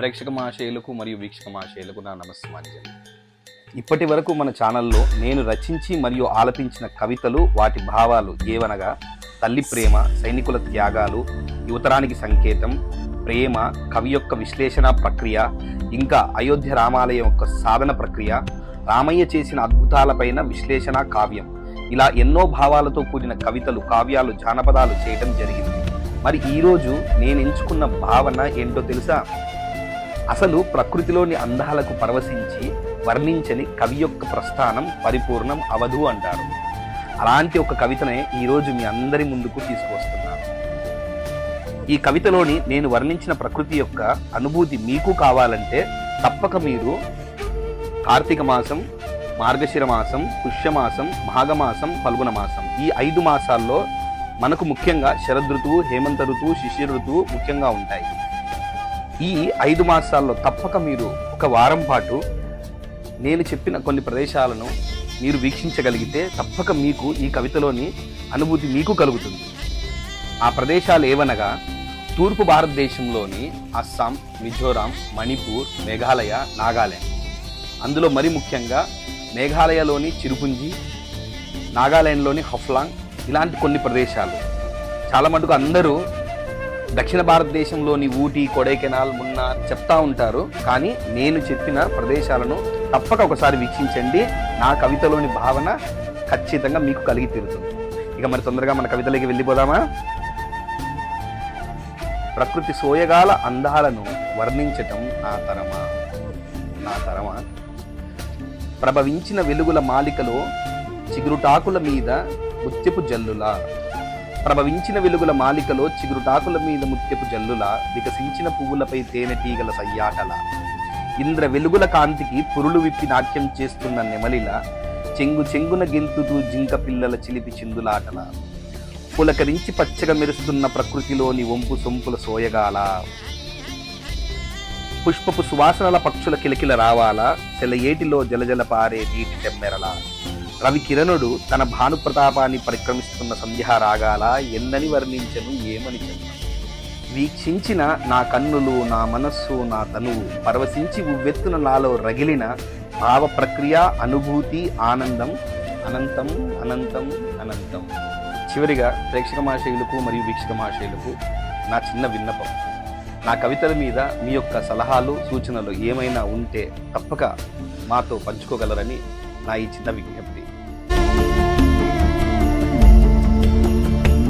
ప్రేక్షక మహాశయులకు మరియు వీక్షక మహాశయులకు నా నమస్మాంజలి ఇప్పటి వరకు మన ఛానల్లో నేను రచించి మరియు ఆలపించిన కవితలు వాటి భావాలు ఏవనగా తల్లి ప్రేమ సైనికుల త్యాగాలు యువతరానికి సంకేతం ప్రేమ కవి యొక్క విశ్లేషణ ప్రక్రియ ఇంకా అయోధ్య రామాలయం యొక్క సాధన ప్రక్రియ రామయ్య చేసిన అద్భుతాలపైన విశ్లేషణ కావ్యం. ఇలా ఎన్నో భావాలతో కూడిన కవితలు కావ్యాలు జానపదాలు చేయడం జరిగింది. మరి ఈరోజు నేను ఎంచుకున్న భావన ఏంటో తెలుసా? అసలు ప్రకృతిలోని అందాలకు పరవశించి వర్ణించని కవి యొక్క ప్రస్థానం పరిపూర్ణం అవధు అంటారు. అలాంటి ఒక కవితనే ఈరోజు మీ అందరి ముందుకు తీసుకువస్తున్నాను. ఈ కవితలోని నేను వర్ణించిన ప్రకృతి యొక్క అనుభూతి మీకు కావాలంటే తప్పక మీరు కార్తీక మాసం మార్గశిర మాసం పుష్యమాసం మాఘమాసం ఫల్గుణ మాసం ఈ ఐదు మాసాల్లో మనకు ముఖ్యంగా శరదృతువు హేమంత ఋతువు శిశిర ఋతువు ముఖ్యంగా ఉంటాయి. ఈ ఐదు మాసాల్లో తప్పక మీరు ఒక వారం పాటు నేను చెప్పిన కొన్ని ప్రదేశాలను మీరు వీక్షించగలిగితే తప్పక మీకు ఈ కవితలోని అనుభూతి మీకు కలుగుతుంది. ఆ ప్రదేశాలు ఏవనగా తూర్పు భారతదేశంలోని అస్సాం మిజోరాం మణిపూర్ మేఘాలయ నాగాలాండ్. అందులో మరి ముఖ్యంగా మేఘాలయలోని చిరుపుంజి నాగాలాండ్లోని హఫ్లాంగ్ ఇలాంటి కొన్ని ప్రదేశాలు. చాలా మటుకు అందరూ దక్షిణ భారతదేశంలోని ఊటీ కొడైకెనాల్ మున్నార్ చెప్తా ఉంటారు. కానీ నేను చెప్పిన ప్రదేశాలను తప్పక ఒకసారి వీక్షించండి. నా కవితలోని భావన ఖచ్చితంగా మీకు కలిగి తీరుతుంది. ఇక మరి తొందరగా మన కవితలోకి వెళ్ళిపోదామా? ప్రకృతి సోయగాల అందాలను వర్ణించటం నా తరమా? నా తరమా? ప్రభవించిన వెలుగుల మాలికలో చిగురుటాకుల మీద ముత్యపు జల్లులా ప్రభవించిన వెలుగుల మాలికలో చిగురుటాకుల మీద ముత్యపు జల్లుల వికసించిన పువ్వులపై తేనెటీగల సయ్యాటల. ఇంద్ర వెలుగుల కాంతికి పురులు విప్పి నాట్యం చేస్తున్న నెమలిల చెంగు చెంగున గెంతుతూ జింక పిల్లల చిలిపి చిందులాటల. పులకరించి పచ్చగా మెరుస్తున్న ప్రకృతిలోని వంపు సొంపుల సోయగాల. పుష్పపు సువాసనల పక్షుల కిలకిల రావాలా సెలయేటిలో జలజల పారే నీటి చెమ్మెరలా రవి కిరణుడు తన భానుప్రతాపాన్ని పరిక్రమిస్తున్న సంధ్యా రాగాల ఎందని వర్ణించను ఏమని వీక్షించిన నా కన్నులు నా మనస్సు నా తనువు పరవశించి ఉవ్వెత్తున నాలో రగిలిన భావ ప్రక్రియ అనుభూతి ఆనందం అనంతం అనంతం అనంతం. చివరిగా ప్రేక్షక మహాశయులకు మరియు వీక్షక మహాశయులకు నా చిన్న విన్నపం. నా కవితల మీద మీ యొక్క సలహాలు సూచనలు ఏమైనా ఉంటే తప్పక మాతో పంచుకోగలరని വായിച്ച് വിജ്ഞപ്തി